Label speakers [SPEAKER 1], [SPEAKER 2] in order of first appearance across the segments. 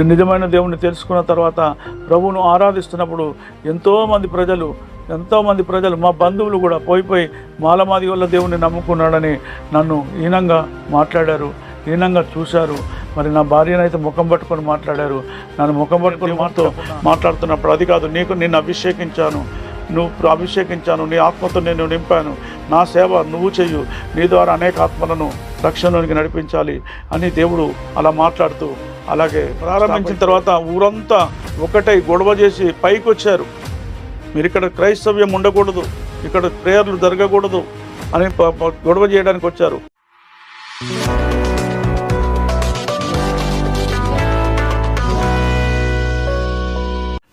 [SPEAKER 1] నేను నిజమైన దేవుణ్ణి తెలుసుకున్న తర్వాత ప్రభువును ఆరాధిస్తున్నప్పుడు ఎంతోమంది ప్రజలు ఎంతోమంది ప్రజలు మా బంధువులు కూడా పోయిపోయి మాలమాది వల్ల దేవుణ్ణి నమ్ముకున్నాడని నన్ను హీనంగా మాట్లాడారు హీనంగా చూశారు. మరి నా భార్యనైతే ముఖం పట్టుకొని మాట్లాడారు. నన్ను ముఖం పట్టుకొని మాతో మాట్లాడుతున్నప్పుడు అది కాదు నీకు నిన్ను అభిషేకించాను నువ్వు అభిషేకించాను నీ ఆత్మతో నేను నింపాను నా సేవ నువ్వు చెయ్యు నీ ద్వారా అనేక ఆత్మలను రక్షణలోనికి నడిపించాలి అని దేవుడు అలా మాట్లాడుతూ అలాగే ప్రారంభించిన తర్వాత ఊరంతా ఒకటై గొడవ చేసి పైకి వచ్చారు మీరు ఇక్కడ క్రైస్తవ్యం ఉండకూడదు ఇక్కడ ప్రేయర్లు జరగకూడదు అని గొడవ చేయడానికి వచ్చారు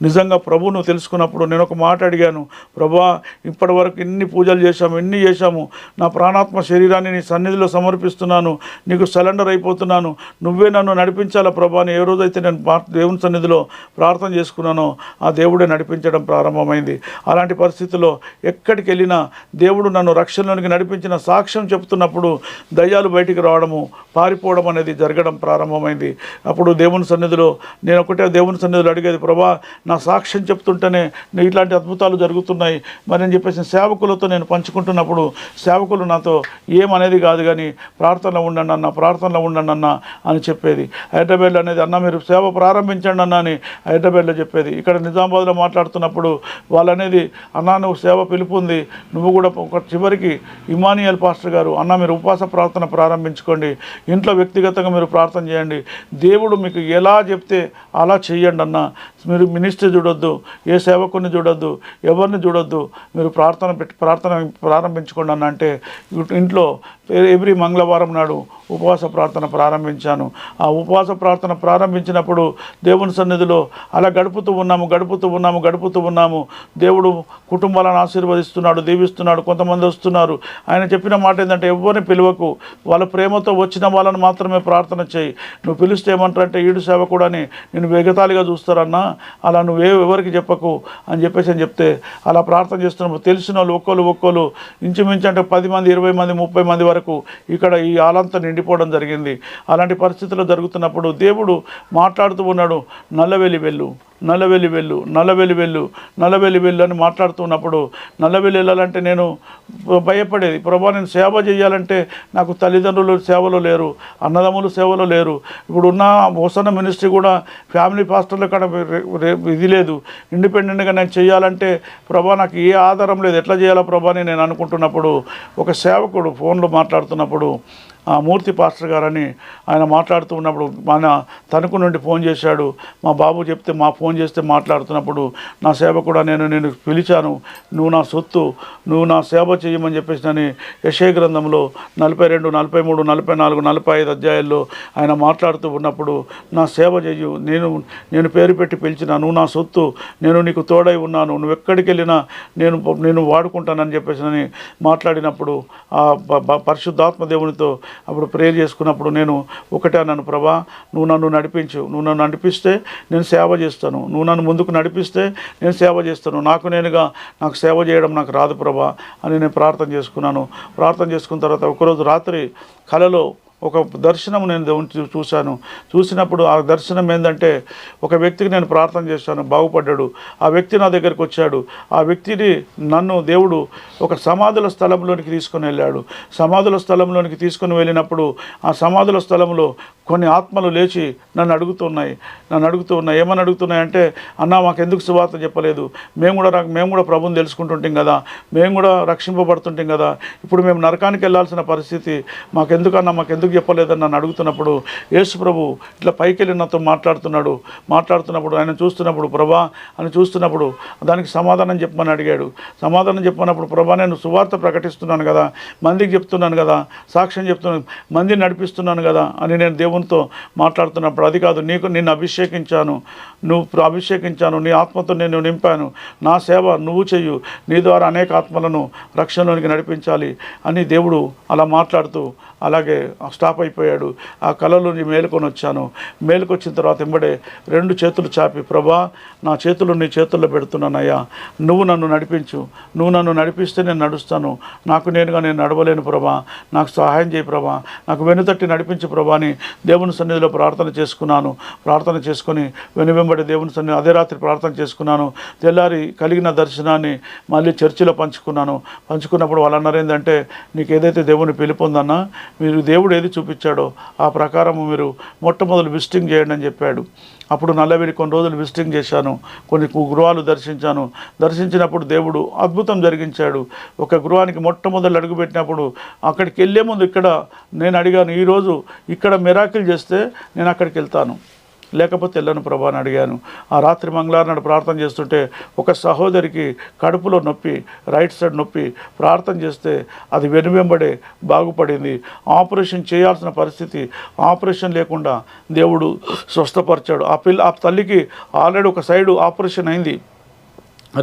[SPEAKER 1] నిజంగా ప్రభువును తెలుసుకున్నప్పుడు నేను ఒక మాట అడిగాను. ప్రభా ఇప్పటి వరకు ఎన్ని పూజలు చేశాము ఎన్ని చేశాము? నా ప్రాణాత్మ శరీరాన్ని నీ సన్నిధిలో సమర్పిస్తున్నాను. నీకు సరెండర్ అయిపోతున్నాను. నువ్వే నన్ను నడిపించాలా ప్రభా? అని ఏ రోజైతే నేను దేవుని సన్నిధిలో ప్రార్థన చేసుకున్నానో ఆ దేవుడే నడిపించడం ప్రారంభమైంది. అలాంటి పరిస్థితుల్లో ఎక్కడికి వెళ్ళినా దేవుడు నన్ను రక్షణలోనికి నడిపించిన సాక్ష్యం చెప్తున్నప్పుడు దయ్యాలు బయటికి రావడము పారిపోవడం అనేది జరగడం ప్రారంభమైంది. అప్పుడు దేవుని సన్నిధిలో నేను ఒకటే దేవుని సన్నిధిలో అడిగేది ప్రభా నా సాక్ష్యం చెప్తుంటేనే నేను ఇట్లాంటి అద్భుతాలు జరుగుతున్నాయి. మరి అని చెప్పేసి సేవకులతో నేను పంచుకుంటున్నప్పుడు సేవకులు నాతో ఏమనేది కాదు కానీ ప్రార్థనలో ఉండండి అన్న ప్రార్థనలో ఉండండి అన్న అని చెప్పేది. హైదరాబాద్లో అనేది అన్న మీరు సేవ ప్రారంభించండి అన్న అని హైదరాబాద్లో చెప్పేది. ఇక్కడ నిజామాబాద్లో మాట్లాడుతున్నప్పుడు వాళ్ళనేది అన్న నువ్వు సేవ పిలుపు ఉంది నువ్వు కూడా ఒక చివరికి ఇమానియల్ పాస్టర్ గారు అన్న మీరు ఉపవాస ప్రార్థన ప్రారంభించుకోండి ఇంట్లో వ్యక్తిగతంగా మీరు ప్రార్థన చేయండి దేవుడు మీకు ఎలా చెప్తే అలా చేయండి అన్న మీరు మినిస్టర్ చూడొద్దు ఏ సేవకుని చూడొద్దు ఎవరిని చూడొద్దు మీరు ప్రార్థన పెట్టి ప్రార్థన ప్రారంభించుకోండి అని అంటే ఇంట్లో ఎవ్రీ మంగళవారం నాడు ఉపవాస ప్రార్థన ప్రారంభించాను. ఆ ఉపవాస ప్రార్థన ప్రారంభించినప్పుడు దేవుని సన్నిధిలో అలా గడుపుతూ ఉన్నాము గడుపుతూ ఉన్నాము గడుపుతూ ఉన్నాము. దేవుడు కుటుంబాలను ఆశీర్వదిస్తున్నాడు దీవిస్తున్నాడు కొంతమంది వస్తున్నారు. ఆయన చెప్పిన మాట ఏంటంటే ఎవరిని పిలువకు వాళ్ళ ప్రేమతో వచ్చిన వాళ్ళని మాత్రమే ప్రార్థన చేయి. నువ్వు పిలిస్తే ఏమంటారంటే ఈడు సేవకుడని నేను వెగతాళిగా చూస్తారన్నా అలా నువ్వే ఎవరికి చెప్పకు అని చెప్పేసి అని చెప్తే అలా ప్రార్థన చేస్తున్నప్పుడు తెలిసిన వాళ్ళు ఒక్కోళ్ళు ఒక్కోళ్ళు ఇంచుమించు అంటే పది మంది ఇరవై మంది ముప్పై మంది వరకు ఇక్కడ ఈ ఆలంతా నిండిపోవడం జరిగింది. అలాంటి పరిస్థితులు జరుగుతున్నప్పుడు దేవుడు మాట్లాడుతూ ఉన్నాడు నల్లవెలి వెళ్ళు నల్లవెలి వెళ్ళు నల్లవెలి వెళ్ళు నల్లవెలి వెళ్ళు అని మాట్లాడుతున్నప్పుడు నల్లవెలి వెళ్ళాలంటే నేను భయపడేది. ప్రభా నేను సేవ చేయాలంటే నాకు తల్లిదండ్రులు సేవలో లేరు అన్నదమ్ములు సేవలో లేరు. ఇప్పుడున్న ఉన్న మినిస్ట్రీ కూడా ఫ్యామిలీ పాస్టర్లు కాడ ఇది లేదు. ఇండిపెండెంట్గా నేను చేయాలంటే ప్రభా నాకు ఏ ఆధారం లేదు. ఎట్లా చేయాలా ప్రభా నేను అనుకుంటున్నప్పుడు ఒక సేవకుడు ఫోన్లో మాట్లాడుతున్నప్పుడు మూర్తి పాస్టర్ గారని ఆయన మాట్లాడుతూ ఉన్నప్పుడు మన తణుకు నుండి ఫోన్ చేశాడు. మా బాబు చెప్తే మా ఫోన్ చేస్తే మాట్లాడుతున్నప్పుడు నా సేవ కూడా నేను నేను పిలిచాను. నువ్వు నా సొత్తు నువ్వు నా సేవ చేయమని చెప్పేసి అని యశయ గ్రంథంలో నలభై రెండు నలభై మూడు నలభై నాలుగు నలభై ఐదు అధ్యాయాల్లో ఆయన మాట్లాడుతూ ఉన్నప్పుడు నా సేవ చేయు నేను నేను పేరు పెట్టి పిలిచిన నువ్వు నా సొత్తు నేను నీకు తోడై ఉన్నాను. నువ్వు ఎక్కడికి వెళ్ళినా నేను నేను వాడుకుంటానని చెప్పేసి మాట్లాడినప్పుడు ఆ పరిశుద్ధాత్మ దేవునితో అప్పుడు ప్రేయర్ చేసుకున్నప్పుడు నేను ఒకటే అన్నాను ప్రభా నువ్వు నన్ను నడిపించు. నువ్వు నన్ను నడిపిస్తే నేను సేవ చేస్తాను. నువ్వు నన్ను ముందుకు నడిపిస్తే నేను సేవ చేస్తాను. నాకు నేనుగా నాకు సేవ చేయడం నాకు రాదు ప్రభా అని నేను ప్రార్థన చేసుకున్నాను. ప్రార్థన చేసుకున్న తర్వాత ఒకరోజు రాత్రి కలలో ఒక దర్శనం నేను దేవుని చూశాను. చూసినప్పుడు ఆ దర్శనం ఏంటంటే ఒక వ్యక్తికి నేను ప్రార్థన చేశాను బాగుపడ్డాడు. ఆ వ్యక్తి నా దగ్గరికి వచ్చాడు. ఆ వ్యక్తిని నన్ను దేవుడు ఒక సమాధుల స్థలంలోనికి తీసుకుని వెళ్ళాడు. సమాధుల స్థలంలోనికి తీసుకొని వెళ్ళినప్పుడు ఆ సమాధుల స్థలంలో కొన్ని ఆత్మలు లేచి నన్ను అడుగుతున్నాయి. నన్ను అడుగుతున్నాయి. ఏమని అడుగుతున్నాయి అంటే అన్న మాకెందుకు శువార్త చెప్పలేదు? మేము కూడా మేము కూడా ప్రభుని తెలుసుకుంటుంటాం కదా. మేము కూడా రక్షింపబడుతుంటాం కదా. ఇప్పుడు మేము నరకానికి వెళ్ళాల్సిన పరిస్థితి మాకు ఎందుకన్నా మాకు ఎందుకు చెప్పలేదని నన్ను అడుగుతున్నప్పుడు యేసు ప్రభు ఇట్లా పైకి వెళ్ళి నాతో మాట్లాడుతున్నాడు మాట్లాడుతున్నప్పుడు ఆయన చూస్తున్నప్పుడు ప్రభా అని చూస్తున్నప్పుడు దానికి సమాధానం చెప్పమని అడిగాడు. సమాధానం చెప్పినప్పుడు ప్రభా నేను సువార్త ప్రకటిస్తున్నాను కదా మందికి చెప్తున్నాను కదా సాక్ష్యం చెప్తున్నాను మందిని నడిపిస్తున్నాను కదా అని నేను దేవునితో మాట్లాడుతున్నప్పుడు అది కాదు నీకు నిన్ను అభిషేకించాను నువ్వు ప్ర- అభిషేకించాను నీ ఆత్మతో నేను నింపాను నా సేవ నువ్వు చెయ్యు నీ ద్వారా అనేక ఆత్మలను రక్షణలోనికి నడిపించాలి అని దేవుడు అలా మాట్లాడుతూ అలాగే స్టాప్ అయిపోయాడు. ఆ కళలోని మేలుకొని వచ్చాను. మేలుకొచ్చిన తర్వాత వెంబడే రెండు చేతులు చాపి ప్రభా నా చేతులు నీ చేతుల్లో పెడుతున్నానయ్యా. నువ్వు నన్ను నడిపించు. నువ్వు నన్ను నడిపిస్తే నేను నడుస్తాను. నాకు నేనుగా నేను నడవలేను ప్రభా. నాకు సహాయం చేయి ప్రభా. నాకు వెనుతట్టి నడిపించు ప్రభా అని దేవుని సన్నిధిలో ప్రార్థన చేసుకున్నాను. ప్రార్థన చేసుకొని వెనువెంబడి దేవుని సన్నిధి అదే రాత్రి ప్రార్థన చేసుకున్నాను. తెల్లారి కలిగిన దర్శనాన్ని మళ్ళీ చర్చిలో పంచుకున్నాను. పంచుకున్నప్పుడు వాళ్ళు అన్నారు ఏంటంటే నీకు ఏదైతే దేవుని పిలుపు ఉందన్నా మీరు దేవుడు ఏది చూపించాడో ఆ ప్రకారం మీరు మొట్టమొదటి విజిటింగ్ చేయండి అని చెప్పాడు. అప్పుడు నల్లవేలి కొన్ని రోజులు విజిటింగ్ చేశాను. కొన్ని గృహాలు దర్శించాను. దర్శించినప్పుడు దేవుడు అద్భుతం జరిగించాడు. ఒక గృహానికి మొట్టమొదలు అడుగుపెట్టినప్పుడు అక్కడికి వెళ్ళే ముందు ఇక్కడ నేను అడిగాను ఈరోజు ఇక్కడ మిరాకిల్ చేస్తే నేను అక్కడికి వెళ్తాను. లేకపోతే వెళ్ళను ప్రభా అని అడిగాను. ఆ రాత్రి మంగళవారం నాడు ప్రార్థన చేస్తుంటే ఒక సహోదరికి కడుపులో నొప్పి రైట్ సైడ్ నొప్పి ప్రార్థన చేస్తే అది వెనువెంబడే బాగుపడింది. ఆపరేషన్ చేయాల్సిన పరిస్థితి ఆపరేషన్ లేకుండా దేవుడు స్వస్థపరిచాడు. ఆ పిల్ల ఆ తల్లికి ఆల్రెడీ ఒక సైడు ఆపరేషన్ అయింది.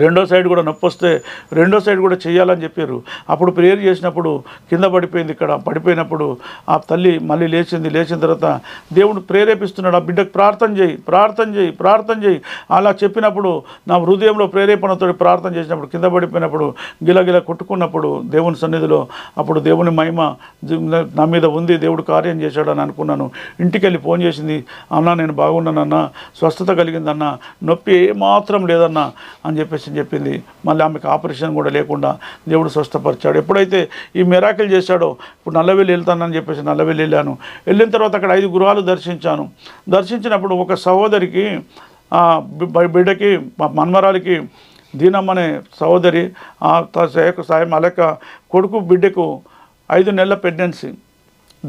[SPEAKER 1] రెండో సైడ్ కూడా నొప్పి వస్తే రెండో సైడ్ కూడా చేయాలని చెప్పారు. అప్పుడు ప్రేయర్ చేసినప్పుడు కింద పడిపోయింది ఇక్కడ పడిపోయినప్పుడు ఆ తల్లి మళ్ళీ లేచింది లేచిన తర్వాత దేవుడు ప్రేరేపిస్తున్నాడు ఆ బిడ్డకు ప్రార్థన చేయి ప్రార్థన చేయి ప్రార్థన చేయి. అలా చెప్పినప్పుడు నా హృదయంలో ప్రేరేపణతో ప్రార్థన చేసినప్పుడు కింద పడిపోయినప్పుడు గిలగిల కొట్టుకున్నప్పుడు దేవుని సన్నిధిలో అప్పుడు దేవుని మహిమ నా మీద ఉంది దేవుడు కార్యం చేశాడని అనుకున్నాను. ఇంటికి వెళ్ళి ఫోన్ చేసింది అన్న నేను బాగున్నానన్నా స్వస్థత కలిగిందన్నా నొప్పి ఏమాత్రం లేదన్నా అని చెప్పేసి చెప్పింది. మళ్ళీ ఆమెకు ఆపరేషన్ కూడా లేకుండా దేవుడు స్వస్థపరిచాడు. ఎప్పుడైతే ఈ మెరాకిల్ చేశాడో ఇప్పుడు నల్లవెల్లి వెళ్తానని చెప్పేసి నల్లవెల్లి వెళ్ళాను. వెళ్ళిన తర్వాత అక్కడ ఐదు గృహాలు దర్శించాను. దర్శించినప్పుడు ఒక సహోదరికి బిడ్డకి మన్మరాలకి మన్మరాలికి దీనమ్మనే సహోదరి ఆ సాయం అలెక్క కొడుకు బిడ్డకు ఐదు నెలల ప్రెగ్నెన్సీ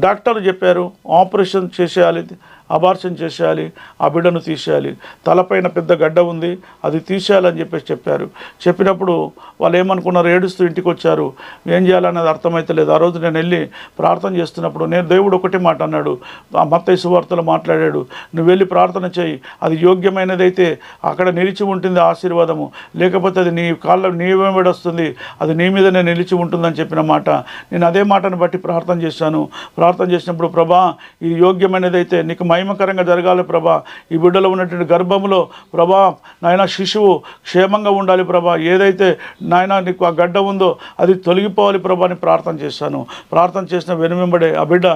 [SPEAKER 1] డాక్టర్లు చెప్పారు ఆపరేషన్ చేసేయాలి అబార్షన్ చేసేయాలి ఆ బిడ్డను తీసేయాలి. తలపైన పెద్ద గడ్డ ఉంది అది తీసేయాలని చెప్పేసి చెప్పారు. చెప్పినప్పుడు వాళ్ళు ఏమనుకున్నారు? ఏడుస్తూ ఇంటికి వచ్చారు ఏం చేయాలనేది అర్థమైతలేదు. ఆ రోజు నేను వెళ్ళి ప్రార్థన చేస్తున్నప్పుడు నేను దేవుడు ఒకటి మాట అన్నాడు. ఆ మత్తయి మాట్లాడాడు. నువ్వు వెళ్ళి ప్రార్థన చేయి. అది యోగ్యమైనదైతే అక్కడ నిలిచి ఉంటుంది ఆశీర్వాదము. లేకపోతే అది నీ కాళ్ళ నీ వెంబడి వస్తుంది. అది నీ మీదనే నిలిచి ఉంటుందని చెప్పిన మాట. నేను అదే మాటను బట్టి ప్రార్థన చేశాను. ప్రార్థన చేసినప్పుడు ప్రభా ఇది యోగ్యమైనదైతే నీకు మహిమకరంగా జరగాలి ప్రభా. ఈ బిడ్డలో ఉన్నటువంటి గర్భంలో ప్రభా నాయన శిశువు క్షేమంగా ఉండాలి ప్రభా. ఏదైతే నాయన నీకు ఆ గడ్డ ఉందో అది తొలగిపోవాలి ప్రభా అని ప్రార్థన చేశాను. ప్రార్థన చేసిన వెనువెంబడే ఆ బిడ్డ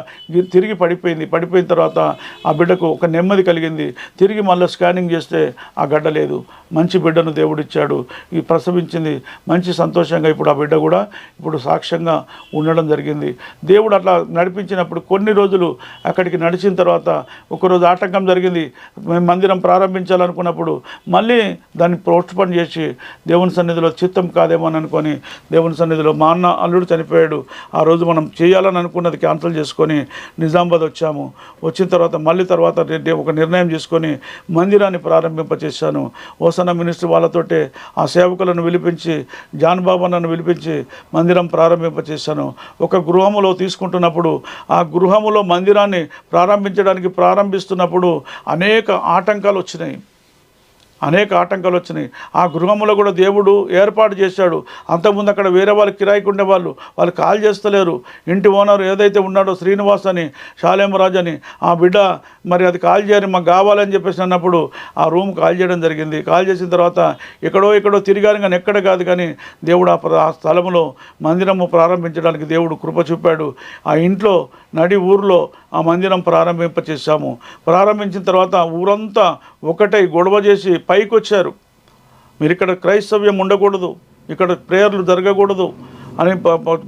[SPEAKER 1] తిరిగి పడిపోయింది. పడిపోయిన తర్వాత ఆ బిడ్డకు ఒక నెమ్మది కలిగింది. తిరిగి మళ్ళీ స్కానింగ్ చేస్తే ఆ గడ్డ లేదు. మంచి బిడ్డను దేవుడిచ్చాడు ఈ ప్రసవించింది మంచి సంతోషంగా ఇప్పుడు ఆ బిడ్డ కూడా ఇప్పుడు సాక్ష్యంగా ఉండడం జరిగింది. దేవుడు అట్లా నడిపించినప్పుడు కొన్ని రోజులు అక్కడికి నడిచిన తర్వాత ఒకరోజు ఆటంకం జరిగింది. మేము మందిరం ప్రారంభించాలనుకున్నప్పుడు మళ్ళీ దాన్ని పోస్ట్పోన్ చేసి దేవుని సన్నిధిలో చిత్తం కాదేమో అని అనుకొని దేవుని సన్నిధిలో మా అన్న అల్లుడు చనిపోయాడు. ఆ రోజు మనం చేయాలని అనుకున్నది క్యాన్సిల్ చేసుకొని నిజామాబాద్ వచ్చాము. వచ్చిన తర్వాత మళ్ళీ తర్వాత ఒక నిర్ణయం చేసుకొని మందిరాన్ని ప్రారంభింపచేశాను. ఓసన్న మినిస్టర్ వాళ్ళతోటే ఆ సేవకులను పిలిపించి జాన్ బాబా పిలిపించి మందిరం ప్రారంభింపచేశాను. ఒక గృహములో తీసుకుంటున్నప్పుడు ఆ గృహములో మందిరాన్ని ప్రారంభించడానికి ప్రారంభిస్తున్నప్పుడు అనేక ఆటంకాలు వచ్చినాయి. అనేక ఆటంకాలు వచ్చినాయి. ఆ గృహంలో కూడా దేవుడు ఏర్పాటు చేశాడు. అంతకుముందు అక్కడ వేరే వాళ్ళు కిరాయికి ఉండేవాళ్ళు. వాళ్ళు కాల్ చేస్తలేరు. ఇంటి ఓనర్ ఏదైతే ఉన్నాడో శ్రీనివాస్ అని శాలేమరాజు అని ఆ బిడ్డ మరి అది కాల్ చేయని మాకు కావాలని చెప్పేసి అన్నప్పుడు ఆ రూమ్ కాల్ చేయడం జరిగింది. కాల్ చేసిన తర్వాత ఎక్కడో ఎక్కడో తిరిగాను కానీ ఎక్కడ కాదు కానీ దేవుడు ఆ ప్ర- ఆ స్థలములో మందిరము ప్రారంభించడానికి దేవుడు కృప చూపాడు. ఆ ఇంట్లో నడి ఊర్లో ఆ మందిరం ప్రారంభింపచేశాము. ప్రారంభించిన తర్వాత ఊరంతా ఒకటై గొడవ చేసి పైకి వచ్చారు మీరు ఇక్కడ క్రైస్తవ్యం ఉండకూడదు. ఇక్కడ ప్రేయర్లు జరగకూడదు. అని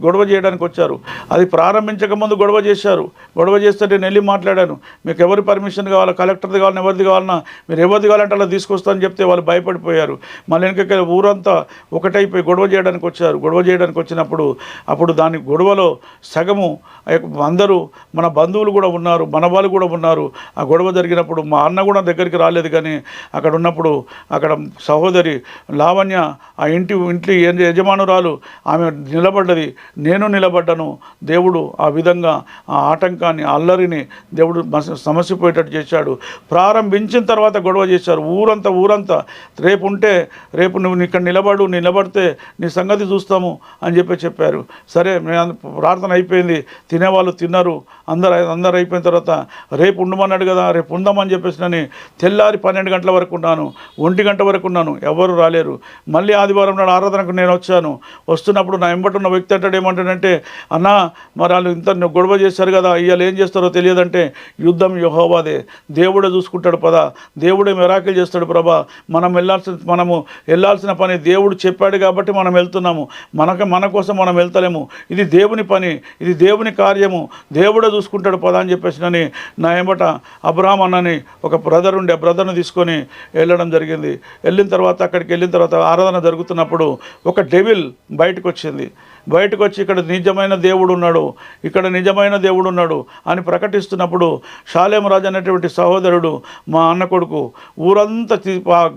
[SPEAKER 1] గొడవ చేయడానికి వచ్చారు. అది ప్రారంభించక ముందు గొడవ చేశారు. గొడవ చేస్తే నేను వెళ్ళి మాట్లాడాను. మీకు ఎవరి పర్మిషన్ కావాలా? కలెక్టర్ది కావాలని? ఎవరిది కావాలన్నా మీరు ఎవరిది కావాలంటే అలా తీసుకొస్తానని చెప్తే వాళ్ళు భయపడిపోయారు. మళ్ళీ వెనక ఊరంతా ఒకటైపోయి గొడవ చేయడానికి వచ్చారు. గొడవ చేయడానికి వచ్చినప్పుడు అప్పుడు దాని గొడవలో సగము అందరూ మన బంధువులు కూడా ఉన్నారు. మన వాళ్ళు కూడా ఉన్నారు. ఆ గొడవ జరిగినప్పుడు మా అన్న కూడా దగ్గరికి రాలేదు కానీ అక్కడ ఉన్నప్పుడు అక్కడ సహోదరి లావణ్య ఆ ఇంటి ఇంటి యజమానురాలు ఆమె నిలబడ్డది. నేను నిలబడ్డను. దేవుడు ఆ విధంగా ఆ ఆటంకాన్ని అల్లరిని దేవుడు మస- సమసిపోయేటట్టు చేశాడు. ప్రారంభించిన తర్వాత గొడవ చేశారు. ఊరంతా ఊరంతా రేపు ఉంటే రేపు నువ్వు ఇక్కడ నిలబడు నిలబడితే నీ సంగతి చూస్తాము అని చెప్పి చెప్పారు. సరే మేము ప్రార్థన అయిపోయింది. తినేవాళ్ళు తిన్నారు. అందరు అందరు అయిపోయిన తర్వాత రేపు ఉండమన్నాడు కదా రేపు ఉందామని చెప్పేసి నేను తెల్లారి పన్నెండు గంటల వరకు ఉన్నాను. ఒంటి గంట వరకు ఉన్నాను. ఎవరు రాలేరు. మళ్ళీ ఆదివారం నాడు ఆరాధనకు నేను వచ్చాను. వస్తున్నప్పుడు నా వెంబడి ఉన్న వ్యక్తి అంటాడు ఏమంటాడంటే అన్నా మరి వాళ్ళు ఇంత గొడవ చేశారు కదా ఇవాళ ఏం చేస్తారో తెలియదంటే యుద్ధం యహోవాదే. దేవుడే చూసుకుంటాడు పదా. దేవుడే మెరాకిల్ చేస్తాడు ప్రభా. మనం వెళ్ళాల్సిన మనము వెళ్ళాల్సిన పని దేవుడు చెప్పాడు కాబట్టి మనం వెళ్తున్నాము. మనకు మన కోసం మనం వెళ్తలేము. ఇది దేవుని పని ఇది దేవుని కార్యము. దేవుడే చూసుకుంటాడు పదా అని చెప్పేసి నని నా ఏమట అబ్రహాం అన్నని ఒక బ్రదర్ ఉండే బ్రదర్ని తీసుకొని వెళ్ళడం జరిగింది. వెళ్ళిన తర్వాత అక్కడికి వెళ్ళిన తర్వాత ఆరాధన జరుగుతున్నప్పుడు ఒక డెవిల్ బయటకు వచ్చింది బయటకు వచ్చి ఇక్కడ నిజమైన దేవుడు ఉన్నాడు ఇక్కడ నిజమైన దేవుడు ఉన్నాడు అని ప్రకటిస్తున్నప్పుడు షాలేమరాజు అనేటువంటి సహోదరుడు మా అన్న కొడుకు ఊరంతా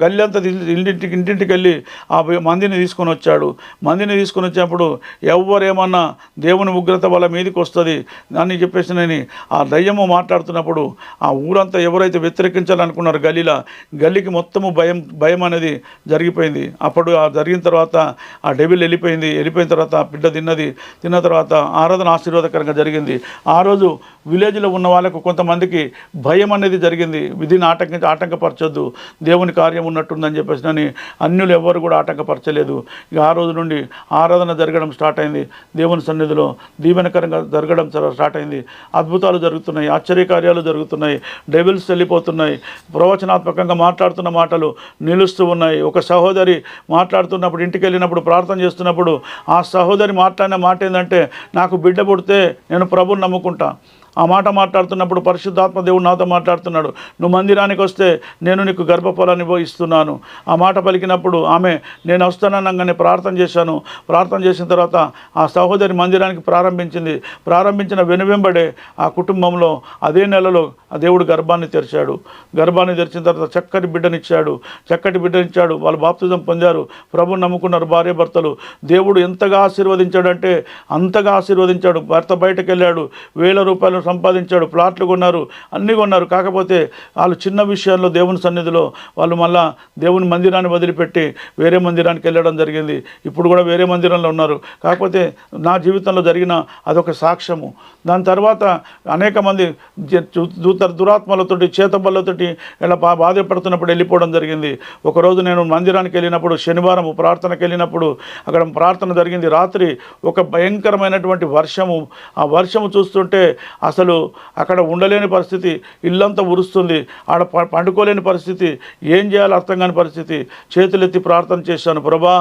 [SPEAKER 1] గల్లంతా ఇంటింటికి ఇంటింటికి వెళ్ళి ఆ మందిని తీసుకొని వచ్చాడు. మందిని తీసుకొని వచ్చినప్పుడు ఎవరేమన్నా దేవుని ఉగ్రత వాళ్ళ మీదకి వస్తుంది అని చెప్పేసి నేను ఆ దయ్యము మాట్లాడుతున్నప్పుడు ఆ ఊరంతా ఎవరైతే వ్యతిరేకించాలనుకున్నారు గల్లీలా గల్లీకి మొత్తము భయం భయం అనేది జరిగిపోయింది. అప్పుడు ఆ జరిగిన తర్వాత ఆ డెబిల్ వెళ్ళిపోయింది. వెళ్ళిపోయిన తర్వాత బిడ్డ తిన్నది తిన్న తర్వాత ఆరాధన ఆశీర్వాదకరంగా జరిగింది. ఆ రోజు విలేజ్లో ఉన్న వాళ్ళకు కొంతమందికి భయం అనేది జరిగింది. విధిని ఆటంక ఆటంకపరచొద్దు. దేవుని కార్యం ఉన్నట్టుందని చెప్పేసి అని అన్యులు ఎవరు కూడా ఆటంకపరచలేదు. ఇక ఆ రోజు నుండి ఆరాధన జరగడం స్టార్ట్ అయింది. దేవుని సన్నిధిలో దీవెనకరంగా జరగడం చాలా స్టార్ట్ అయింది. అద్భుతాలు జరుగుతున్నాయి. ఆశ్చర్యకార్యాలు జరుగుతున్నాయి. డెవిల్స్ వెళ్ళిపోతున్నాయి. ప్రవచనాత్మకంగా మాట్లాడుతున్న మాటలు నిలుస్తూ ఉన్నాయి. ఒక సహోదరి మాట్లాడుతున్నప్పుడు ఇంటికి వెళ్ళినప్పుడు ప్రార్థన చేస్తున్నప్పుడు ఆ సహోదరి మాట్లాడిన మాట ఏంటంటే నాకు బిడ్డ పుడితే నేను ప్రభుని నమ్ముకుంటా. ఆ మాట మాట్లాడుతున్నప్పుడు పరిశుద్ధాత్మ దేవుడు నాతో మాట్లాడుతున్నాడు. నువ్వు మందిరానికి వస్తే నేను నీకు గర్భఫలాన్ని ఇస్తున్నాను ఆ మాట పలికినప్పుడు ఆమె నేను వస్తాననగానే ప్రార్థన చేశాను. ప్రార్థన చేసిన తర్వాత ఆ సహోదరి మందిరానికి ప్రారంభించింది. ప్రారంభించిన వెనువెంబడే ఆ కుటుంబంలో అదే నెలలో ఆ దేవుడు గర్భాన్ని తెరిచాడు. గర్భాన్ని తెరిచిన తర్వాత చక్కటి బిడ్డనిచ్చాడు. చక్కటి బిడ్డనిచ్చాడు. వాళ్ళు బాప్తిజం పొందారు. ప్రభు నమ్ముకున్నారు భార్య భర్తలు. దేవుడు ఎంతగా ఆశీర్వదించాడంటే అంతగా ఆశీర్వదించాడు. భర్త బయటకు వెళ్ళాడు వేల రూపాయలు సంపాదించాడు ప్లాట్లు కొన్నారు అన్నీ కొన్నారు. కాకపోతే వాళ్ళు చిన్న విషయాల్లో దేవుని సన్నిధిలో వాళ్ళు మళ్ళా దేవుని మందిరాన్ని వదిలిపెట్టి వేరే మందిరానికి వెళ్ళడం జరిగింది. ఇప్పుడు కూడా వేరే మందిరంలో ఉన్నారు. కాకపోతే నా జీవితంలో జరిగిన అదొక సాక్ష్యము. దాని తర్వాత అనేక మంది దూత దురాత్మలతోటి చేతబళ్ళతోటి ఇలా బా బాధపడుతున్నప్పుడు వెళ్ళిపోవడం జరిగింది. ఒకరోజు నేను మందిరానికి వెళ్ళినప్పుడు శనివారం ప్రార్థనకి వెళ్ళినప్పుడు అక్కడ ప్రార్థన జరిగింది. రాత్రి ఒక భయంకరమైనటువంటి వర్షము. ఆ వర్షము చూస్తుంటే అసలు అక్కడ ఉండలేని పరిస్థితి ఇల్లంతా ఉరుస్తుంది ఆడ పండుకోలేని పరిస్థితి ఏం చేయాలో అర్థం కాని పరిస్థితి చేతులెత్తి ప్రార్థన చేశాను. ప్రభా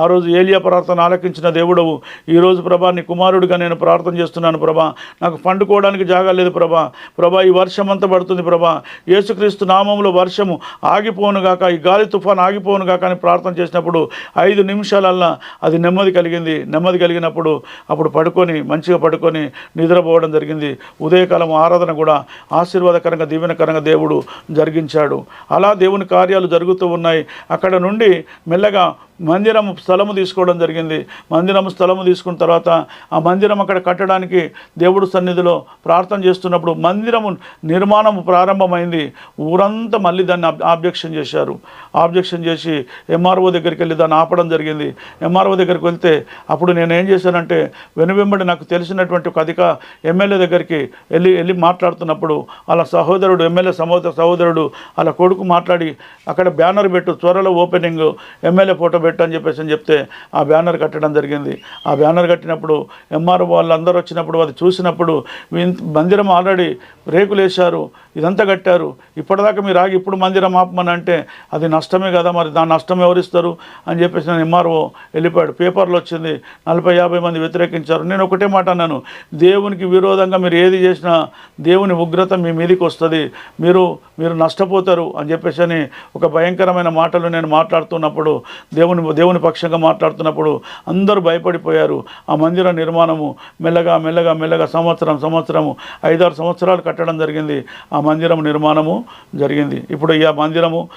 [SPEAKER 1] ఆ రోజు ఏలియా ప్రార్థన ఆలకించిన దేవుడవు. ఈరోజు ప్రభా నీ కుమారుడిగా నేను ప్రార్థన చేస్తున్నాను ప్రభా. నాకు పండుకోవడానికి జాగా లేదు ప్రభా. ప్రభా ఈ వర్షం అంతా పడుతుంది ప్రభా. యేసుక్రీస్తు నామంలో వర్షము ఆగిపోను గాక ఈ గాలి తుఫాన్ ఆగిపోను గాక అని ప్రార్థన చేసినప్పుడు ఐదు నిమిషాలల్లా అది నెమ్మది కలిగింది. నెమ్మది కలిగినప్పుడు అప్పుడు పడుకొని మంచిగా పడుకొని నిద్రపోవడం జరిగింది. ఉదయకాలం ఆరాధన కూడా ఆశీర్వాదకరంగా దీవెనకరంగా దేవుడు జరిగించాడు. అలా దేవుని కార్యాలు జరుగుతూ ఉన్నాయి. అక్కడ నుండి మెల్లగా మందిరం స్థలము తీసుకోవడం జరిగింది. మందిరం స్థలము తీసుకున్న తర్వాత ఆ మందిరం అక్కడ కట్టడానికి దేవుడు సన్నిధిలో ప్రార్థన చేస్తున్నప్పుడు మందిరము నిర్మాణం ప్రారంభమైంది. ఊరంతా మళ్ళీ దాన్ని ఆబ్జెక్షన్ చేశారు. ఆబ్జెక్షన్ చేసి ఎంఆర్ఓ దగ్గరికి వెళ్ళి దాన్ని ఆపడం జరిగింది. ఎంఆర్ఓ దగ్గరికి వెళ్తే అప్పుడు నేను ఏం చేశానంటే వెనువెంబడి నాకు తెలిసినటువంటి ఒక అధిక ఎమ్మెల్యే దగ్గరికి వెళ్ళి వెళ్ళి మాట్లాడుతున్నప్పుడు వాళ్ళ సహోదరుడు ఎమ్మెల్యే సమోద సహోదరుడు వాళ్ళ కొడుకు మాట్లాడి అక్కడ బ్యానర్ పెట్టు త్వరలో ఓపెనింగ్ ఎమ్మెల్యే ఫోటో పెట్టు అని చెప్పేసి అని చెప్తే ఆ బ్యానర్ కట్టడం జరిగింది. ఆ బ్యానర్ కట్టినప్పుడు ఎంఆర్ఓ వాళ్ళందరూ వచ్చినప్పుడు అది చూసినప్పుడు వీన్- మందిరం ఆల్రెడీ రేకులు వేశారు ఇదంతా కట్టారు. ఇప్పటిదాకా మీరు ఆగి ఇప్పుడు మందిరం ఆపమని అంటే అది నష్టమే కదా మరి దాని నష్టం ఎవరిస్తారు అని చెప్పేసి నేను ఎంఆర్ఓ వెళ్ళిపోయాడు. పేపర్లో వచ్చింది నలభై యాభై మంది వ్యతిరేకించారు. నేను ఒకటే మాట అన్నాను దేవునికి విరోధంగా మీరు ఏది చేసినా దేవుని ఉగ్రత మీ మీదికి వస్తుంది. మీరు మీరు నష్టపోతారు అని చెప్పేసి అని ఒక భయంకరమైన మాటలు నేను మాట్లాడుతున్నప్పుడు దేవుని దేవుని దేవుని పక్షంగా మాట్లాడుతున్నప్పుడు అందరూ భయపడిపోయారు. ఆ మందిర నిర్మాణము మెల్లగా మెల్లగా మెల్లగా సంవత్సరం సంవత్సరము ఐదారు సంవత్సరాలు కట్టడం జరిగింది. ఆ మందిరం నిర్మాణము జరిగింది. ఇప్పుడు ఈ ఆ మందిరము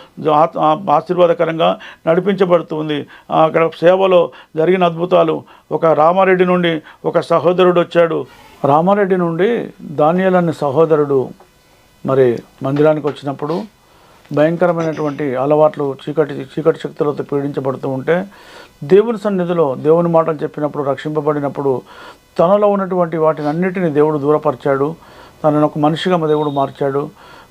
[SPEAKER 1] ఆశీర్వాదకరంగా నడిపించబడుతుంది. అక్కడ సేవలో జరిగిన అద్భుతాలు. ఒక రామారెడ్డి నుండి ఒక సహోదరుడు వచ్చాడు. రామారెడ్డి నుండి దానియల్ అనే సహోదరుడు మరి మందిరానికి వచ్చినప్పుడు భయంకరమైనటువంటి అలవాట్లు చీకటి చీకటి శక్తులతో పీడించబడుతూ ఉంటే దేవుని సన్నిధిలో దేవుని మాటలు చెప్పినప్పుడు రక్షింపబడినప్పుడు తనలో ఉన్నటువంటి వాటిని అన్నిటిని దేవుడు దూరపరిచాడు. తనను ఒక మనిషిగా మా దేవుడు మార్చాడు.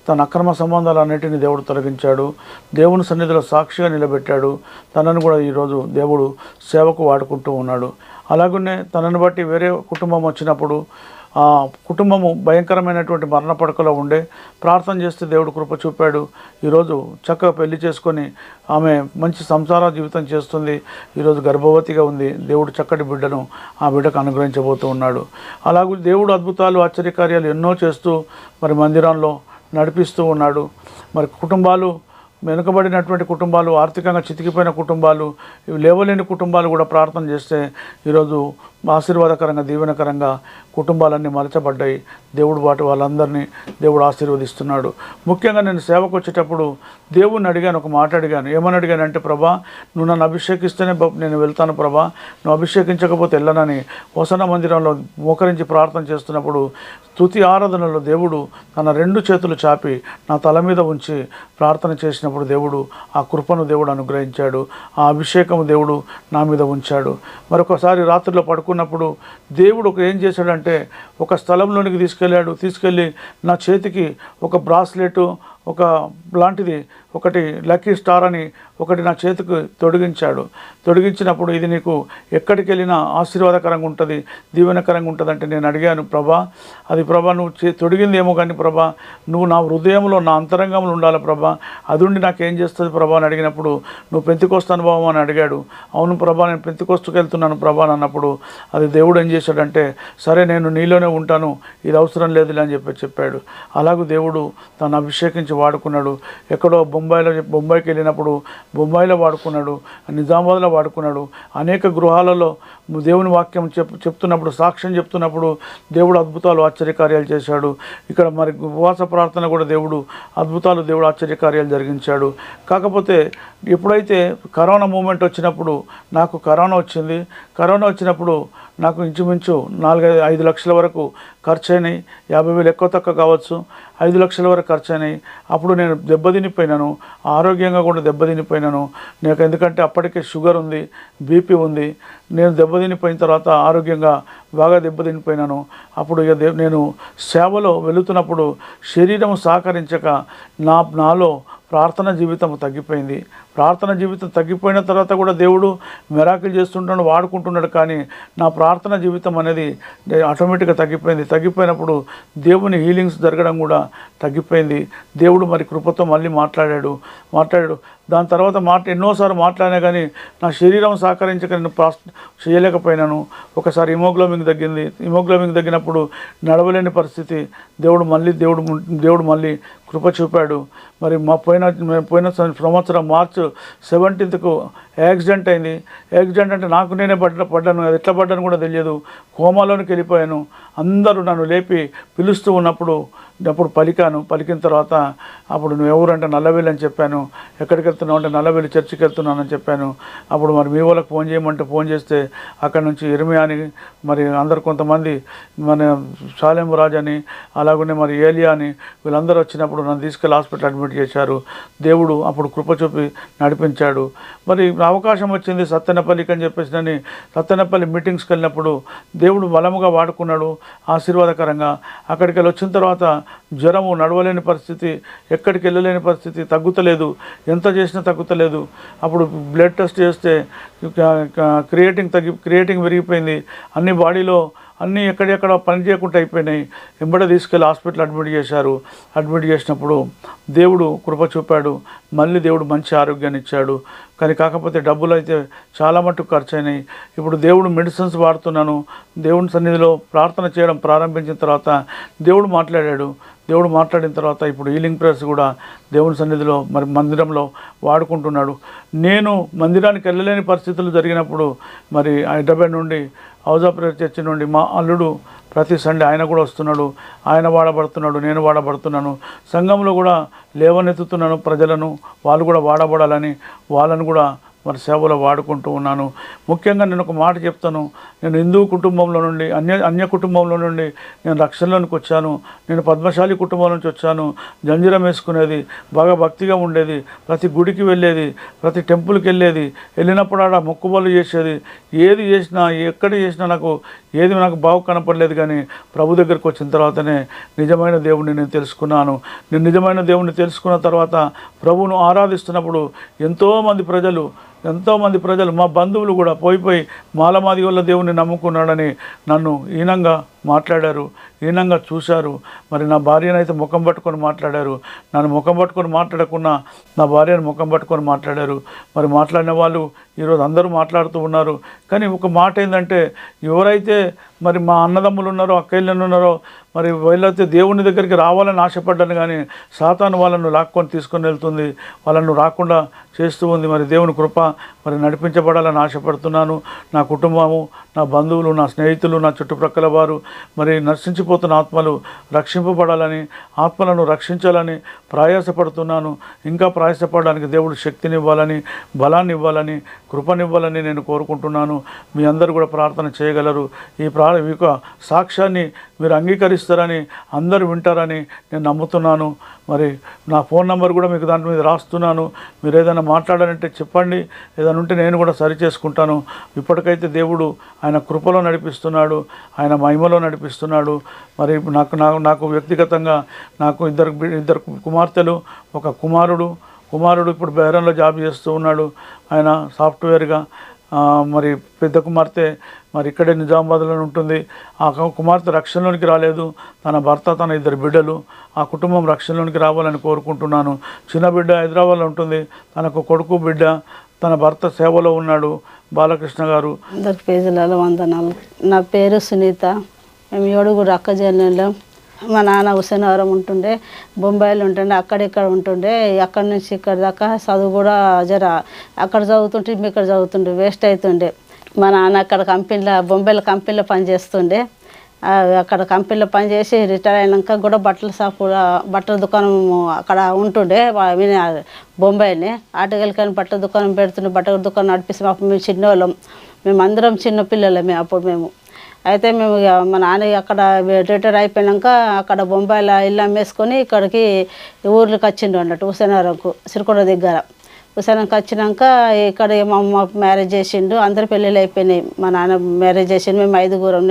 [SPEAKER 1] తన అక్రమ సంబంధాలన్నిటిని దేవుడు తొలగించాడు. దేవుని సన్నిధిలో సాక్షిగా నిలబెట్టాడు. తనను కూడా ఈరోజు దేవుడు సేవకు వాడుకుంటూ ఉన్నాడు. అలాగనే తనను బట్టి వేరే కుటుంబం వచ్చినప్పుడు ఆ కుటుంబము భయంకరమైనటువంటి మరణ పడకలో ఉండే ప్రార్థన చేస్తే దేవుడు కృప చూపాడు. ఈరోజు చక్కగా పెళ్ళి చేసుకొని ఆమె మంచి సంసార జీవితం చేస్తుంది. ఈరోజు గర్భవతిగా ఉంది. దేవుడు చక్కటి బిడ్డను ఆ బిడ్డకు అనుగ్రహించబోతూ ఉన్నాడు. అలాగే దేవుడు అద్భుతాలు ఆశ్చర్యకార్యాలు ఎన్నో చేస్తూ మరి మందిరంలో నడిపిస్తూ ఉన్నాడు. మరి కుటుంబాలు వెనుకబడినటువంటి కుటుంబాలు ఆర్థికంగా చితికిపోయిన కుటుంబాలు ఇవి లేవలేని కుటుంబాలు కూడా ప్రార్థన చేస్తే ఈరోజు ఆశీర్వాదకరంగా దీవెనకరంగా కుటుంబాలన్నీ మలచబడ్డాయి. దేవుడు వాటి వాళ్ళందరినీ దేవుడు ఆశీర్వదిస్తున్నాడు. ముఖ్యంగా నేను సేవకు వచ్చేటప్పుడు దేవుణ్ణి అడిగాను ఒక మాట అడిగాను. ఏమని అడిగాను అంటే ప్రభా నువ్వు నన్ను అభిషేకిస్తేనే బ- నేను వెళ్తాను ప్రభా. నువ్వు అభిషేకించకపోతే వెళ్ళనని వసన మందిరంలో మోకరించి ప్రార్థన చేస్తున్నప్పుడు స్తుతి ఆరాధనలో దేవుడు తన రెండు చేతులు చాపి నా తల మీద ఉంచి ప్రార్థన చేసినప్పుడు దేవుడు ఆ కృపను దేవుడు అనుగ్రహించాడు. ఆ అభిషేకము దేవుడు నా మీద ఉంచాడు. మరొకసారి రాత్రిలో పడుకు పడుకున్నప్పుడు దేవుడు ఒక ఏం చేశాడంటే ఒక స్థలంలోనికి తీసుకెళ్ళాడు. తీసుకెళ్ళి నా చేతికి ఒక బ్రాస్లెట్ ఒక లాంటిది ఒకటి లక్కీ స్టార్ అని ఒకటి నా చేతికి తొడిగించాడు. తొడిగించినప్పుడు ఇది నీకు ఎక్కడికి వెళ్ళినా ఆశీర్వాదకరంగా ఉంటుంది దీవెనకరంగా ఉంటుంది అంటే నేను అడిగాను ప్రభా అది ప్రభా నువ్వు చే తొడిగిందేమో కానీ ప్రభా నువ్వు నా హృదయంలో నా అంతరంగంలో ఉండాలి ప్రభా. అది ఉండి నాకేం చేస్తుంది ప్రభా అని అడిగినప్పుడు నువ్వు పెంతికొస్తాను అనుభవం అని అడిగాడు. అవును ప్రభా నేను పెంతికొస్తుకు వెళ్తున్నాను ప్రభా అన్నప్పుడు అది దేవుడు ఏం చేశాడంటే సరే నేను నీలోనే ఉంటాను ఇది అవసరం లేదులే అని చెప్పి చెప్పాడు. అలాగూ దేవుడు తను అభిషేకించి వాడుకున్నాడు. ఎక్కడో బొంబాయిలో బొంబాయికి వెళ్ళినప్పుడు బొంబాయిలో వాడుకున్నాడు నిజామాబాద్లో వాడుకున్నాడు. అనేక గృహాలలో దేవుని వాక్యం చెప్ చెప్తున్నప్పుడు సాక్ష్యం చెప్తున్నప్పుడు దేవుడు అద్భుతాలు ఆశ్చర్యకార్యాలు చేశాడు. ఇక్కడ మరి ఉపవాస ప్రార్థన కూడా దేవుడు అద్భుతాలు దేవుడు ఆశ్చర్యకార్యాలు జరిగించాడు. కాకపోతే ఎప్పుడైతే కరోనా మూమెంట్ వచ్చినప్పుడు నాకు కరోనా వచ్చింది కరోనా వచ్చినప్పుడు నాకు ఇంచుమించు నాలుగైదు ఐదు లక్షల వరకు ఖర్చు అయినాయి యాభై వేలు ఎక్కువ తక్కువ కావచ్చు. ఐదు లక్షల వరకు ఖర్చు అయినాయి అప్పుడు నేను దెబ్బతినిపోయినాను. ఆరోగ్యంగా కూడా దెబ్బతినిపోయినాను. నాకు ఎందుకంటే అప్పటికే షుగర్ ఉంది బీపీ ఉంది. నేను దెబ్బతినిపోయిన తర్వాత ఆరోగ్యంగా బాగా దెబ్బతినిపోయినాను. అప్పుడు ఇక నేను సేవలో వెళుతున్నప్పుడు శరీరం సహకరించక నా నాలో ప్రార్థన జీవితం తగ్గిపోయింది. ప్రార్థన జీవితం తగ్గిపోయిన తర్వాత కూడా దేవుడు మెరాకిల్ చేస్తుంటాడు వాడుకుంటున్నాడు కానీ నా ప్రార్థన జీవితం అనేది ఆటోమేటిక్గా తగ్గిపోయింది. తగ్గిపోయినప్పుడు దేవుని హీలింగ్స్ జరగడం కూడా తగ్గిపోయింది. దేవుడు మరి కృపతో మళ్ళీ మాట్లాడాడు. మాట్లాడాడు. దాని తర్వాత మాట ఎన్నోసార్లు మాట్లాడినా కానీ నా శరీరం సహకరించక నేను ప్రాస్ చేయలేకపోయినాను. ఒకసారి హిమోగ్లోబిన్ తగ్గింది. హిమోగ్లోబిన్ తగ్గినప్పుడు నడవలేని పరిస్థితి. దేవుడు మళ్ళీ దేవుడు దేవుడు మళ్ళీ కృప చూపాడు. మరి మా పోయిన మేము పోయిన సంవత్సరం మార్చ్ సెవెంటీన్త్కు యాక్సిడెంట్ అయింది. యాక్సిడెంట్ అంటే నాకు నేనే పడ్డ పడ్డాను. అది ఎట్లా పడ్డాను కూడా తెలియదు. కోమాలోనికి వెళ్ళిపోయాను. అందరూ నన్ను లేపి పిలుస్తూ ఉన్నప్పుడు అప్పుడు పలికాను. పలికిన తర్వాత అప్పుడు నువ్వు ఎవరంటే నల్లవేలు అని చెప్పాను. ఎక్కడికి వెళ్తున్నావు అంటే నల్లవేలు చర్చికి వెళ్తున్నానని చెప్పాను. అప్పుడు మరి మీ వాళ్ళకి ఫోన్ చేయమంటే ఫోన్ చేస్తే అక్కడ నుంచి ఇరిమి మరి అందరు కొంతమంది మన శాలేం అని అలాగనే మరి ఏలియా అని వీళ్ళందరూ వచ్చినప్పుడు నన్ను తీసుకెళ్ళి హాస్పిటల్ అడ్మిట్ చేశారు. దేవుడు అప్పుడు కృప చూపి నడిపించాడు. మరి అవకాశం వచ్చింది సత్తెనపల్లికి అని చెప్పేసి నేను సత్తెనపల్లి మీటింగ్స్కి వెళ్ళినప్పుడు దేవుడు బలముగా వాడుకున్నాడు ఆశీర్వాదకరంగా. అక్కడికి వెళ్ళి వచ్చిన తర్వాత జ్వరము నడవలేని పరిస్థితి ఎక్కడికి వెళ్ళలేని పరిస్థితి తగ్గుతలేదు. ఎంత చేసినా తగ్గుతలేదు. అప్పుడు బ్లడ్ టెస్ట్ చేస్తే క్రియేటింగ్ తగ్గి క్రియేటింగ్ పెరిగిపోయింది. అన్ని బాడీలో అన్నీ ఎక్కడెక్కడ పని చేయకుండా అయిపోయినాయి. వెంబడ తీసుకెళ్ళి హాస్పిటల్ అడ్మిట్ చేశారు. అడ్మిట్ చేసినప్పుడు దేవుడు కృప చూపాడు. మళ్ళీ దేవుడు మంచి ఆరోగ్యాన్ని ఇచ్చాడు. కానీ కాకపోతే డబ్బులు అయితే చాలా మటుకు ఖర్చు అయినాయి ఇప్పుడు దేవుడు మెడిసిన్స్ వాడుతున్నాను. దేవుని సన్నిధిలో ప్రార్థన చేయడం ప్రారంభించిన తర్వాత దేవుడు మాట్లాడాడు. దేవుడు మాట్లాడిన తర్వాత ఇప్పుడు హీలింగ్ ప్రేయర్స్ కూడా దేవుని సన్నిధిలో మరి మందిరంలో వాడుకుంటున్నాడు. నేను మందిరానికి వెళ్ళలేని పరిస్థితులు జరిగినప్పుడు మరి హైదరాబాద్ నుండి హౌస్ ఆఫ్ ప్రేయర్ చర్చి నుండి మా అల్లుడు ప్రతి సండే ఆయన కూడా వస్తున్నాడు. ఆయన వాడబడుతున్నాడు నేను వాడబడుతున్నాను. సంఘంలో కూడా లేవనెత్తుతున్నాను ప్రజలను. వాళ్ళు కూడా వాడబడాలని వాళ్ళను కూడా మన సేవలో వాడుకుంటూ ఉన్నాను. ముఖ్యంగా నేను ఒక మాట చెప్తాను. నేను హిందూ కుటుంబంలో నుండి అన్య అన్య కుటుంబంలో నుండి నేను రక్షణలోనికి వచ్చాను. నేను పద్మశాలి కుటుంబం నుంచి వచ్చాను. జంజీరం వేసుకునేది బాగా భక్తిగా ఉండేది. ప్రతి గుడికి వెళ్ళేది ప్రతి టెంపుల్కి వెళ్ళేది వెళ్ళినప్పుడు ఆడ మొక్కుబళ్ళు చేసేది. ఏది చేసినా ఎక్కడ చేసినా నాకు ఏది నాకు బాగు కనపడలేదు కానీ ప్రభు దగ్గరికి వచ్చిన తర్వాతనే నిజమైన దేవుడిని నేను తెలుసుకున్నాను. నేను నిజమైన దేవుడిని తెలుసుకున్న తర్వాత ప్రభువును ఆరాధిస్తున్నప్పుడు ఎంతోమంది ప్రజలు ఎంతోమంది ప్రజలు మా బంధువులు కూడా పోయిపోయి మాలమాది వల్ల దేవుణ్ణి నమ్ముకున్నాడని నన్ను హీనంగా మాట్లాడారు హీనంగా చూశారు. మరి నా భార్యనైతే ముఖం పట్టుకొని మాట్లాడారు. నన్ను ముఖం పట్టుకొని మాట్లాడకుండా నా భార్యను ముఖం పట్టుకొని మాట్లాడారు. మరి మాట్లాడిన వాళ్ళు ఈరోజు అందరూ మాట్లాడుతూ ఉన్నారు. కానీ ఒక మాట ఏంటంటే ఎవరైతే మరి మా అన్నదమ్ములు ఉన్నారో అక్కయ్యలు ఉన్నారో మరి వీళ్ళైతే దేవుని దగ్గరికి రావాలని ఆశపడ్డాను కానీ సాతాను వాళ్ళను లాక్కొని తీసుకొని వెళ్తుంది. వాళ్ళను రాకుండా చేస్తూ ఉంది. మరి దేవుని కృప మరి నడిపించబడాలని ఆశపడుతున్నాను. నా కుటుంబము నా బంధువులు నా స్నేహితులు నా చుట్టుప్రక్కల వారు మరి నశించిపోతున్న ఆత్మలు రక్షింపబడాలని ఆత్మలను రక్షించాలని ప్రయాసపడుతున్నాను. ఇంకా ప్రయాసపడడానికి దేవుడు శక్తిని ఇవ్వాలని బలాన్ని ఇవ్వాలని కృపనివ్వాలని నేను కోరుకుంటున్నాను. మీ అందరూ కూడా ప్రార్థన చేయగలరు. ఈ ప్రా ఈ యొక్క సాక్ష్యాన్ని మీరు అంగీకరిస్తారని అందరూ వింటారని నేను నమ్ముతున్నాను. మరి నా ఫోన్ నెంబర్ కూడా మీకు దాని మీద రాస్తున్నాను. మీరు ఏదైనా మాట్లాడాలంటే చెప్పండి. ఏదైనా ఉంటే నేను కూడా సరి చేసుకుంటాను. ఇప్పటికైతే దేవుడు ఆయన కృపలో నడిపిస్తున్నాడు. ఆయన మహిమలో నడిపిస్తున్నాడు. మరి నాకు నాకు నాకు వ్యక్తిగతంగా నాకు ఇద్దరు ఇద్దరు కుమార్తెలు ఒక కుమారుడు. కుమారుడు ఇప్పుడు బేరంలో జాబ్ చేస్తూ ఉన్నాడు. ఆయన సాఫ్ట్వేర్గా మరి పెద్ద కుమార్తె మరి ఇక్కడే నిజామాబాద్లో ఉంటుంది. ఆ కుమార్తె రక్షణలోనికి రాలేదు. తన భర్త తన ఇద్దరు బిడ్డలు ఆ కుటుంబం రక్షణలోనికి రావాలని కోరుకుంటున్నాను. చిన్న బిడ్డ హైదరాబాద్లో ఉంటుంది. తనకు కొడుకు బిడ్డ తన భర్త సేవలో ఉన్నాడు. బాలకృష్ణ గారు.
[SPEAKER 2] అందరి పేజీలలో వందనాలు. నా పేరు సునీత. మేము ఏడుగురు అక్క మా నాన్న హుసేనవరం ఉంటుండే బొంబాయిలో ఉంటుండే అక్కడిక్కడ ఉంటుండే అక్కడి నుంచి ఇక్కడ దాకా చదువు కూడా జర అక్కడ చదువుతుంటే ఇక్కడ చదువుతుండే వేస్ట్ అవుతుండే మా నాన్న అక్కడ కంపెనీలో బొంబాయిలో కంపెనీలో పనిచేస్తుండే అక్కడ కంపెనీలో పనిచేసి రిటైర్ అయినాక కూడా బట్టల షాప్ బట్టల దుకాణం అక్కడ ఉంటుండే బొంబాయిని. ఆటగలికని బట్టల దుకాణం పెడుతుండే బట్టల దుకాణం నడిపిస్తే అప్పుడు మేము చిన్నోళ్ళం. మేము అందరం చిన్న అప్పుడు మేము. అయితే మేము ఇక మా నాన్న అక్కడ రిటైర్ అయిపోయాక అక్కడ బొంబాయిలో ఇల్లు అమ్మేసుకొని ఇక్కడికి ఊర్లోకి వచ్చిండు అన్నట్టు హుసేనగరంకు సిరికొండ దగ్గర. ఉసానికి వచ్చినాక ఇక్కడ మా అమ్మ మ్యారేజ్ చేసిండు. అందరు పెళ్ళిళ్ళు అయిపోయినాయి. మా నాన్న మ్యారేజ్ చేసిండు. మేము ఐదుగురం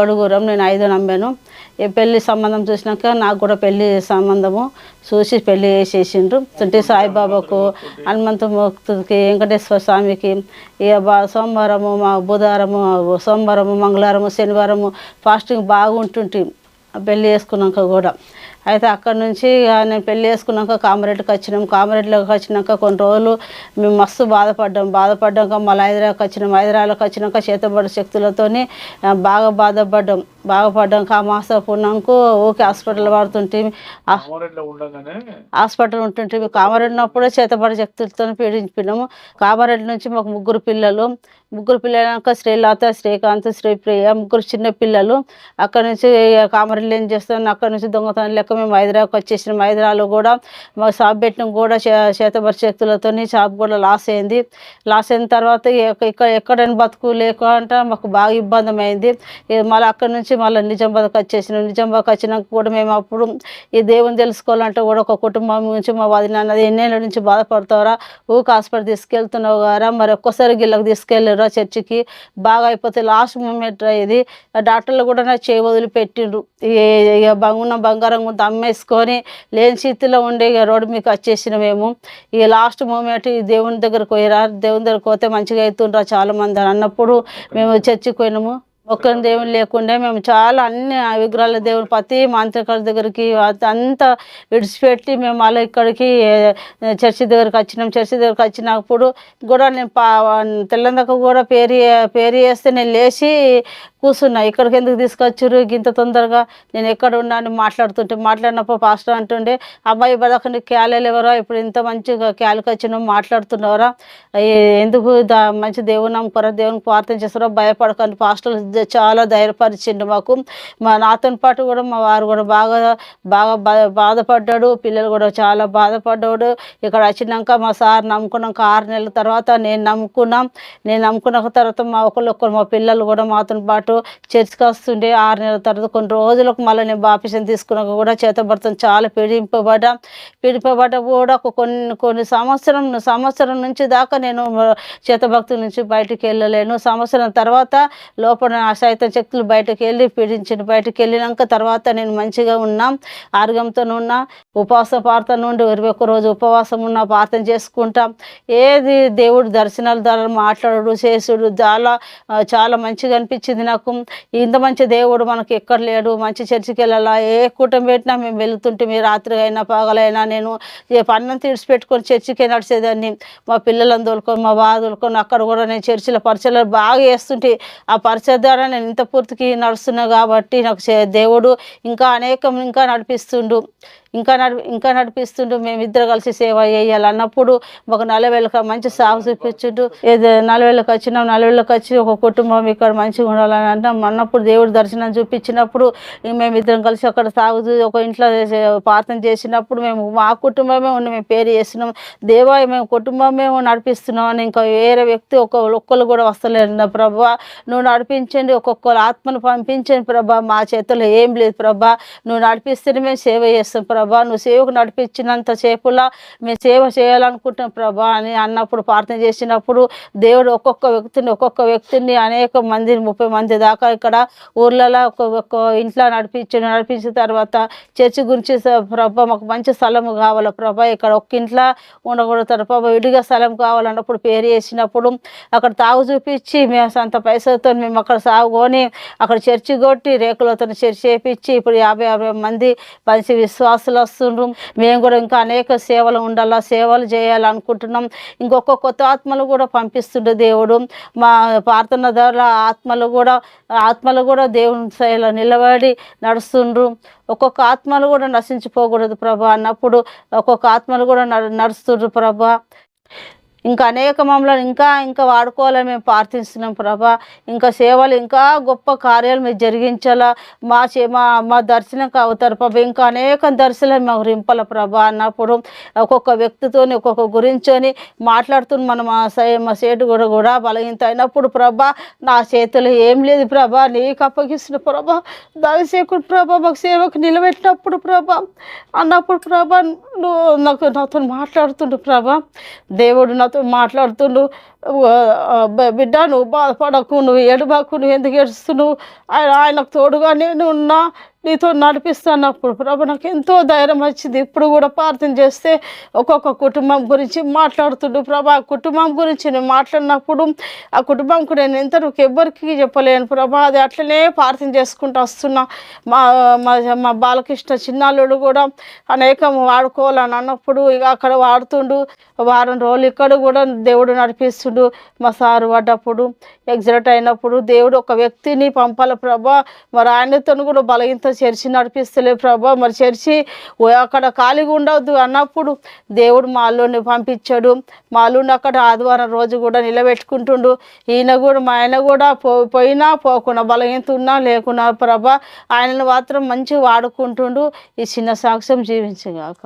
[SPEAKER 2] ఏడుగురం నేను ఐదు నమ్మాను. ఈ పెళ్ళి సంబంధం చూసినాక నాకు కూడా పెళ్ళి సంబంధము చూసి పెళ్ళి చేసేసిండ్రు తుంటి సాయిబాబాకు హనుమంతమూర్తికి వెంకటేశ్వర స్వామికి ఇక బా సోమవారము మా బుధవారము సోమవారము మంగళవారము శనివారము ఫాస్టింగ్ బాగుంటుంటే. పెళ్ళి చేసుకున్నాక కూడా. అయితే అక్కడ నుంచి నేను పెళ్ళి చేసుకున్నాక కామారెడ్డికి వచ్చినాం. కామారెడ్డిలోకి వచ్చినాక కొన్ని రోజులు మేము మస్తు బాధపడ్డాం. బాధపడ్డాక మళ్ళీ హైదరాబాద్కి వచ్చినాం. హైదరాబాద్కి వచ్చినాక చేతబడి శక్తులతోని ఆ, బాగా బాధపడ్డాం. బాధపడ్డాక ఆ మాసపు ఉన్నాక ఓకే హాస్పిటల్ పడుతుంటే హాస్పిటల్ ఉంటుంటే మేము కామారెడ్డి ఉన్నప్పుడే చేతబడి శక్తులతో పీడించిపోయినాము. కామారెడ్డి నుంచి మాకు ముగ్గురు పిల్లలు. ముగ్గురు పిల్లలక శ్రీలత శ్రీకాంత్ శ్రీప్రియ ముగ్గురు చిన్న పిల్లలు. అక్కడ నుంచి ఇక కామారెడ్డిలో ఏం చేస్తాం? అక్కడ నుంచి దొంగతనం లెక్క మేము హైదరాబాద్కి వచ్చేసినాం హైదరాబాద్లో కూడా మా షాప్ పెట్టిన కూడా చేతబరి శక్తులతో షాప్ కూడా లాస్ అయింది లాస్ అయిన తర్వాత ఇక్కడ ఎక్కడైనా బతుకు లేకుండా మాకు బాగా ఇబ్బంది అయింది మళ్ళీ అక్కడ నుంచి మళ్ళీ నిజామాబాద్కి వచ్చేసినాం నిజామాబాద్కి వచ్చినాక కూడా మేము అప్పుడు ఈ దేవుని తెలుసుకోవాలంటే కూడా ఒక కుటుంబం నుంచి మా వదిన అన్నది ఎన్నేళ్ళ నుంచి బాధపడతారా ఊక హాస్పిటల్ తీసుకెళ్తున్నావు గారా మరి ఒక్కసారి గిళ్ళకి తీసుకెళ్ళారా చర్చికి బాగా అయిపోతే లాస్ట్ మూమెంట్ ఇది డాక్టర్లు కూడా నా చేయి వదిలిపెట్టిండ్రు ఇక- ఇక బంగున్న బంగారం దమ్మేసుకొని లేని స్థితిలో ఉండే రోడ్డు మీకు వచ్చేసిన మేము ఈ లాస్ట్ మూమెంట్ ఈ దేవుని దగ్గరకు పోయిరా. దేవుని దగ్గరకు పోతే మంచిగా అవుతుండ్రా చాలా మంది అని అన్నప్పుడు మేము చర్చికి పోయినాము. ఒక్కరి దేవుని లేకుండా మేము చాలా అన్ని ఆ విగ్రహాల దేవుని ప్రతి మాంత్రికుల దగ్గరికి అంతా విడిచిపెట్టి మేము అలా ఇక్కడికి చర్చి దగ్గరికి వచ్చినాం. చర్చి దగ్గరికి వచ్చినప్పుడు కూడా నేను పా తెల్లందక కూడా పేరు పేరు వేస్తే నేను లేచి కూర్చున్నా ఇక్కడికి ఎందుకు తీసుకొచ్చారు ఇంత తొందరగా నేను ఎక్కడ ఉన్నా? అని మాట్లాడుతుంటే మాట్లాడినప్పుడు పాస్టర్ అంటుండే అబ్బాయి బదక నీకు క్యాలేలు ఎవరో? ఇప్పుడు ఇంత మంచిగా క్యాలకు వచ్చినావు మాట్లాడుతున్నారా ఎందుకు దా మంచి దేవుని నమ్ముకోరా? దేవునికి ప్రార్థన చేస్తారో భయపడకండి. పాస్టర్ చాలా ధైర్యపరిచిండు మాకు. మా నాతో పాటు కూడా మా వారు కూడా బాగా బాగా బా- బాధపడ్డాడు. పిల్లలు కూడా చాలా బాధపడ్డాడు. ఇక్కడ వచ్చినాక మా సార్ నమ్ముకున్నాక ఆరు నెలల తర్వాత నేను నమ్ముకున్నాం. నేను నమ్ముకున్న తర్వాత మా ఒకళ్ళొక్కరు మా పిల్లలు కూడా మాతో పాటు చర్చికి వస్తుండే ఆరు నెలల తర్వాత కొన్ని రోజులకు మళ్ళీ నేను బాపిషన్ తీసుకున్నాక కూడా చేతబడతాం చాలా పీడింపబడ్డా పీడింపబడ్డ కూడా కొన్ని కొన్ని సంవత్సరం సంవత్సరం నుంచి దాకా నేను చేతభక్తి నుంచి బయటికి వెళ్ళలేను. సంవత్సరం తర్వాత లోపల ఆ సైతం శక్తులు బయటకు వెళ్ళి పీడించిన బయటకు వెళ్ళినాక తర్వాత నేను మంచిగా ఉన్నా ఆరోగ్యంతో ఉన్నా. ఉపవాస ప్రార్థన నుండి ఇరవై ఒక్క రోజు ఉపవాసం ఉన్న ప్రార్థన చేసుకుంటాం. ఏది దేవుడు దర్శనాల ద్వారా మాట్లాడు చేసుడు చాలా చాలా మంచిగా అనిపించింది నాకు. ఇంత మంచి దేవుడు మనకి ఎక్కడ లేడు మంచి చర్చికి వెళ్ళాలా ఏ కూటమి పెట్టినా మేము వెళుతుంటే. మీ రాత్రి అయినా పగలైనా నేను ఏ పన్నం తీర్చి పెట్టుకొని చర్చికే నడిచేదాన్ని. మా పిల్లలను తోలుకొని మా బాధ తోలుకొని అక్కడ కూడా నేను చర్చిలో పరిచయాలు బాగా చేస్తుంటే ఆ పరిచయ ద్వారా నేను ఇంత పూర్తికి నడుస్తున్నా కాబట్టి నాకు చే- దేవుడు ఇంకా అనేకం ఇంకా నడిపిస్తుండు. ఇంకా నడి ఇంకా నడిపిస్తుండు మేమిద్దరు కలిసి సేవ చేయాలి అన్నప్పుడు ఒక నలవేళ్ళకి మంచి సాగు చూపించుండు. ఏదో నలవేళ్ళకి వచ్చినాం నలవేళ్ళకి వచ్చి ఒక కుటుంబం ఇక్కడ మంచిగా ఉండాలని అంటాం అన్నప్పుడు దేవుడు దర్శనం చూపించినప్పుడు మేమిద్దరం కలిసి అక్కడ సాగు ఒక ఇంట్లో ప్రార్థన చేసినప్పుడు మేము మా కుటుంబమే ఉండి మేము పేరు చేస్తున్నాం. దేవా మేము కుటుంబమే నడిపిస్తున్నాం అని ఇంకా వేరే వ్యక్తి ఒక ఒక్కరు కూడా వస్తలేరు నా ప్రభా. నువ్వు నడిపించండి ఒక్కొక్కరు ఆత్మను పంపించండి ప్రభా. మా చేతుల్లో ఏం లేదు ప్రభా. నువ్వు నడిపిస్తేనే మేము సేవ చేస్తాం ప్రభా. ప్రభా నువ్వు సేవకు నడిపించినంత సేపులా మేము సేవ చేయాలనుకుంటున్నాం ప్రభా అని అన్నప్పుడు ప్రార్థన చేసినప్పుడు దేవుడు ఒక్కొక్క వ్యక్తిని ఒక్కొక్క వ్యక్తిని అనేక మందిని ముప్పై మంది దాకా ఇక్కడ ఊర్లలో ఒక ఒక్క ఇంట్లో నడిపించి నడిపించిన తర్వాత చర్చి గురించి ప్రభా మాకు మంచి స్థలం కావాలి ప్రభా ఇక్కడ ఒక్క ఇంట్లో ఉండకూడదు ప్రభా విడిగా స్థలం కావాలన్నప్పుడు పేరు వేసినప్పుడు అక్కడ తాగు చూపించి మేము అంత పైసలతో మేము అక్కడ సాగుకొని అక్కడ చర్చి కొట్టి రేకులతో చర్చి చేపించి ఇప్పుడు యాభై యాభై మంది మంచి విశ్వాసం విశ్వాసులు వస్తుండ్రు. మేము కూడా ఇంకా అనేక సేవలు ఉండాలా సేవలు చేయాలనుకుంటున్నాం. ఇంకొక కొత్త ఆత్మలు కూడా పంపిస్తుండే దేవుడు. మా ప్రార్థన ద్వారా ఆత్మలు కూడా ఆత్మలు కూడా దేవుని శైలిలో నిలబడి నడుస్తుండ్రు. ఒక్కొక్క ఆత్మలు కూడా నశించిపోకూడదు ప్రభా అన్నప్పుడు ఒక్కొక్క ఆత్మలు కూడా నడుస్తుండ్రు ప్రభా. ఇంకా అనేక మమ్మల్ని ఇంకా ఇంకా వాడుకోవాలని మేము ప్రార్థిస్తున్నాం ప్రభా. ఇంకా సేవలు ఇంకా గొప్ప కార్యాలు మీరు జరిగించాలా. మా చే మా మా దర్శనం అవుతారు ప్రభా. ఇంకా అనేక దర్శనం మాకు రింపల ప్రభా అన్నప్పుడు ఒక్కొక్క వ్యక్తితోని ఒక్కొక్క గురించొని మాట్లాడుతున్న మన మా సై మా సేటు కూడా కూడా బలహీనత అయినప్పుడు ప్రభా నా చేతిలో ఏం లేదు ప్రభా. నీకు అప్పగిస్తున్న ప్రభా దయచేకుడు ప్రభా మాకు సేవకు నిలబెట్టినప్పుడు ప్రభా అన్నప్పుడు ప్రభా నువ్వు నాకు నాతో మాట్లాడుతుండు ప్రభా. దేవుడు నాతో మాట్లాడుతుండు. బిడ్డ నువ్వు బాధపడకు నువ్వు ఏడుబాకు నువ్వు ఎందుకు ఏడుస్తున్నావు? ఆయన ఆయనకు తోడుగా నేను ఉన్నా నీతో నడిపిస్తున్నప్పుడు ప్రభు నాకు ఎంతో ధైర్యం వచ్చింది. ఇప్పుడు కూడా ప్రార్థన చేస్తే ఒక్కొక్క కుటుంబం గురించి మాట్లాడుతుండు ప్రభా. ఆ కుటుంబం గురించి నేను మాట్లాడినప్పుడు ఆ కుటుంబంకు నేను ఎంత నువ్వు ఎవ్వరికి చెప్పలేను ప్రభా. అది అట్లనే ప్రార్థన చేసుకుంటూ వస్తున్నా. మా మా మా బాలకృష్ణ చిన్నాళ్ళుడు కూడా అనేకం వాడుకోవాలని అన్నప్పుడు ఇక అక్కడ వాడుతుండు. వారం రోజులు ఇక్కడ కూడా దేవుడు నడిపిస్తుండు. మా సారు పడ్డప్పుడు ఎగ్జిట్ అయినప్పుడు దేవుడు ఒక వ్యక్తిని పంపాల ప్రభా. మరి ఆయనతో కూడా బలగింత చర్చి నడిపిస్తలే ప్రభా. మరి చర్చి ఓ అక్కడ ఖాళీగా ఉండవద్దు అన్నప్పుడు దేవుడు మా అల్లుడిని పంపించాడు. మా అల్లుడిని అక్కడ ఆదివారం రోజు కూడా నిలబెట్టుకుంటుండు. ఈయన కూడా మా ఆయన కూడా పో పోయినా పోకుండా బలగింత ఉన్నా లేకున్నా ప్రభా ఆయనను మాత్రం మంచిగా వాడుకుంటుండు. ఈ చిన్న సాక్ష్యం జీవించగాక.